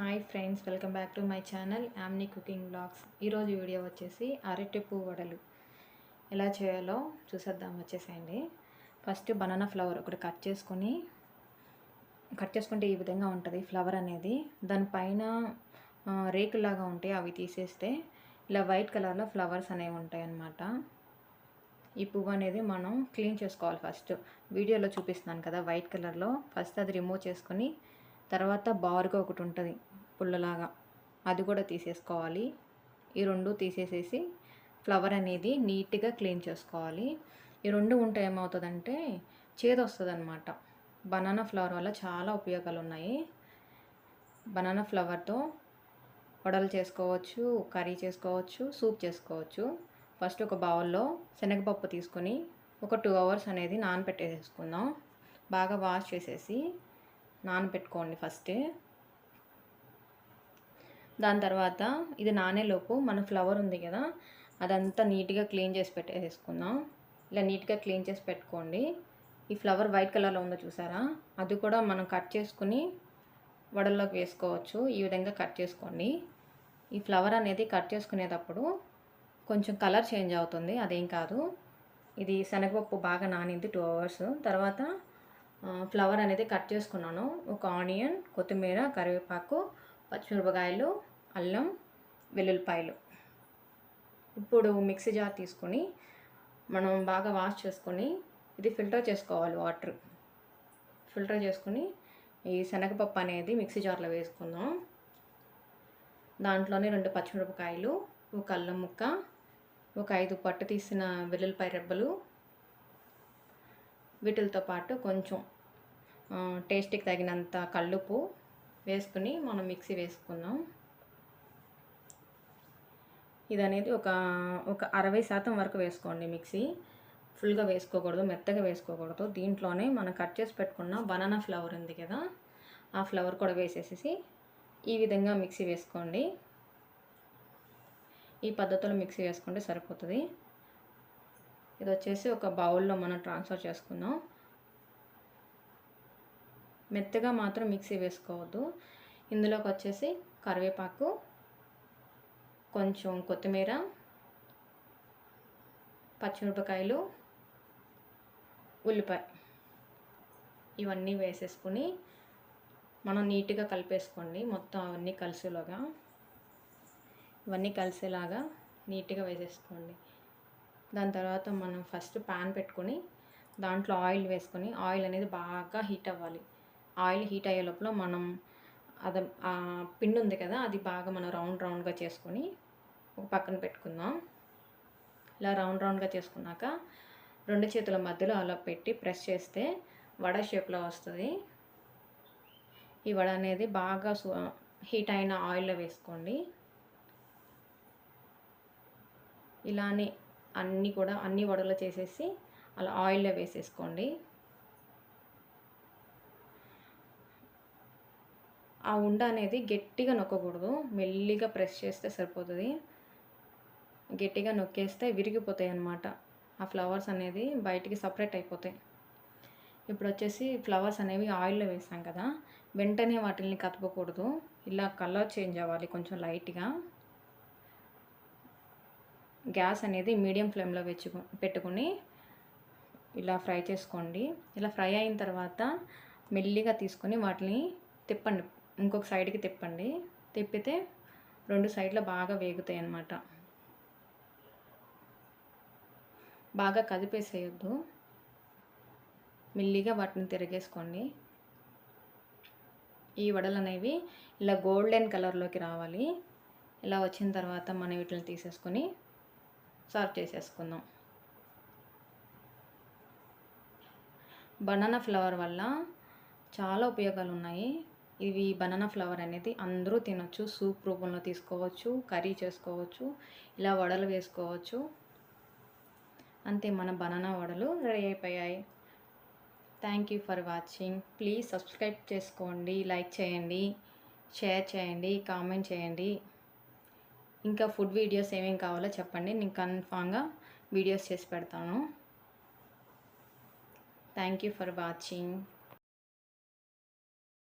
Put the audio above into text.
Hi friends welcome back to my channel Yamni cooking blogs. ఈరోజు video వచ్చేసి అరటి పువ్వు వడలు. ఎలా చేయాలో చూసేద్దాం వచ్చేసేయండి. ఫస్ట్ బనానా ఫ్లవర్ ఒకటి కట్ చేసుకొని కట్ చేసుకుంటే ఈ విధంగా ఉంటుంది ఫ్లవర్ అనేది. దానిపైన రేకులాగా ఉంటాయి అవి తీసేస్తే ఇలా వైట్ కలర్లో ఫ్లవర్స్ అనేవి ఉంటాయి అన్నమాట ఈ పువ్వు అనేది మనం క్లీన్ చేసుకోవాలి ఫస్ట్. వీడియోలో చూపిస్తున్నాను కదా వైట్ కలర్లో. ఫస్ట్ అది రిమూవ్ చేసుకొని తర్వాత బార్గా ఒకటి ఉంటుంది. పుల్లలాగా. అది కూడా తీసేసుకోవాలి. ఈ రెండు తీసేసేసి ఫ్లవర్ అనేది నీట్గా క్లీన్ చేసుకోవాలి. ఈ రెండు ఉంటే ఏమవుతుందంటే చేదు వస్తుంది అనమాట బనానా ఫ్లవర్ వల్ల చాలా ఉపయోగాలు ఉన్నాయి బనానా ఫ్లవర్తో వడలు చేసుకోవచ్చు కర్రీ చేసుకోవచ్చు సూప్ చేసుకోవచ్చు. ఫస్ట్ ఒక బౌల్లో శనగపప్పు తీసుకొని ఒక టూ అవర్స్ అనేది నానబెట్టేసేసుకుందాం. బాగా వాష్ చేసేసి నానబెట్టుకోండి ఫస్ట్. దాని తర్వాత ఇది నానేలోపు మన ఫ్లవర్ ఉంది కదా అదంతా నీట్గా క్లీన్ చేసి పెట్టేసేసుకుందాం ఇలా నీట్గా క్లీన్ చేసి పెట్టుకోండి. ఈ ఫ్లవర్ వైట్ కలర్లో ఉందో చూసారా? అది కూడా మనం కట్ చేసుకుని వడల్లోకి వేసుకోవచ్చు. ఈ విధంగా కట్ చేసుకోండి. ఈ ఫ్లవర్ అనేది కట్ చేసుకునేటప్పుడు కొంచెం కలర్ చేంజ్ అవుతుంది అదేం కాదు. ఇది శనగపప్పు బాగా నానింది టూ అవర్స్ తర్వాత ఫ్లవర్ అనేది కట్ చేసుకున్నాను. ఒక ఆనియన్ కొత్తిమీర కరివేపాకు పచ్చిమిరపకాయలు అల్లం వెల్లుల్లిపాయలు. ఇప్పుడు మిక్సీ జార్ తీసుకొని మనం బాగా వాష్ చేసుకొని ఇది ఫిల్టర్ చేసుకోవాలి వాటర్. ఫిల్టర్ చేసుకొని ఈ శనగపప్పు అనేది మిక్సీ జార్లో వేసుకుందాం. దాంట్లోనే రెండు పచ్చిమిరపకాయలు ఒక అల్లం ముక్క ఒక ఐదు పట్టు తీసిన వెల్లుల్లిపాయ రెబ్బలు. వీటితో పాటు కొంచెం టేస్ట్కి తగినంత కల్లుపు వేసుకుని మనం మిక్సీ వేసుకుందాం. ఇది అనేది ఒక ఒక అరవై శాతం వరకు వేసుకోండి మిక్సీ. ఫుల్గా వేసుకోకూడదు మెత్తగా వేసుకోకూడదు. దీంట్లోనే మనం కట్ చేసి పెట్టుకున్న బనానా ఫ్లవర్ ఉంది కదా ఆ ఫ్లవర్ కూడా వేసేసేసి ఈ విధంగా మిక్సీ వేసుకోండి. ఈ పద్ధతిలో మిక్సీ వేసుకుంటే సరిపోతుంది. ఇది వచ్చేసి ఒక బౌల్లో మనం ట్రాన్స్ఫర్ చేసుకుందాం. మెత్తగా మాత్రం మిక్సీ వేసుకోవద్దు. ఇందులోకి వచ్చేసి కరివేపాకు కొంచెం కొత్తిమీర పచ్చిమిరపకాయలు ఉల్లిపాయ ఇవన్నీ వేసేసుకుని మనం నీట్గా కలిపేసుకోండి. మొత్తం అవన్నీ కలిసేలాగా ఇవన్నీ కలిసేలాగా నీట్గా వేసేసుకోండి. దాని తర్వాత మనం ఫస్ట్ ప్యాన్ పెట్టుకొని దాంట్లో ఆయిల్ వేసుకొని ఆయిల్ అనేది బాగా హీట్ అవ్వాలి. ఆయిల్ హీట్ అయ్యే లోపల మనం అది ఆ పిండి ఉంది కదా అది బాగా మనం రౌండ్ రౌండ్గా చేసుకొని ఒక పక్కన పెట్టుకుందాం. ఇలా రౌండ్ రౌండ్గా చేసుకున్నాక రెండు చేతుల మధ్యలో అలా పెట్టి ప్రెస్ చేస్తే వడ షేప్లో వస్తుంది. ఈ వడ అనేది బాగా హీట్ అయిన ఆయిల్లో వేసుకోండి. ఇలానే అన్నీ కూడా అన్ని వడలు చేసేసి అలా ఆయిల్లో వేసేసుకోండి. ఆ ఉండ అనేది గట్టిగా నొక్కకూడదు. మెల్లిగా ప్రెస్ చేస్తే సరిపోతుంది. గట్టిగా నొక్కేస్తే విరిగిపోతాయి అన్నమాట ఆ ఫ్లవర్స్ అనేది బయటికి సపరేట్ అయిపోతాయి. ఇప్పుడు వచ్చేసి ఫ్లవర్స్ అనేవి ఆయిల్లో వేసాం కదా వెంటనే వాటిని కదపకూడదు. ఇలా కలర్ చేంజ్ అవ్వాలి కొంచెం లైట్గా. గ్యాస్ అనేది మీడియం ఫ్లేమ్లో వెచ్చు పెట్టుకుని ఇలా ఫ్రై చేసుకోండి. ఇలా ఫ్రై అయిన తర్వాత మెల్లిగా తీసుకొని వాటిని తిప్పండి. ఇంకొక సైడ్కి తిప్పండి. తిప్పితే రెండు సైడ్లో బాగా వేగుతాయి అన్నమాట బాగా కదిపేసేయొద్దు. మెల్లిగా వాటిని తిరిగేసుకోండి. ఈ వడలు అనేవి ఇలా గోల్డెన్ కలర్లోకి రావాలి. ఇలా వచ్చిన తర్వాత మనం వీటిని తీసేసుకొని సర్వ్ చేసేసుకుందాం. బనానా ఫ్లవర్ వల్ల చాలా ఉపయోగాలు ఉన్నాయి ఇవి బనానా ఫ్లవర్ అనేది అందరూ తినొచ్చు సూప్ రూపంలో తీసుకోవచ్చు కర్రీ చేసుకోవచ్చు ఇలా వడలు వేసుకోవచ్చు. అంతే మన బనానా వడలు రెడీ అయిపోయాయి. Thank you for watching please subscribe చేసుకోండి లైక్ చేయండి షేర్ చేయండి కామెంట్ చేయండి. ఇంకా ఫుడ్ వీడియోస్ ఏమేమి కావాలో చెప్పండి. నేను కన్ఫామ్గా వీడియోస్ చేసి పెడతాను. Thank you for watching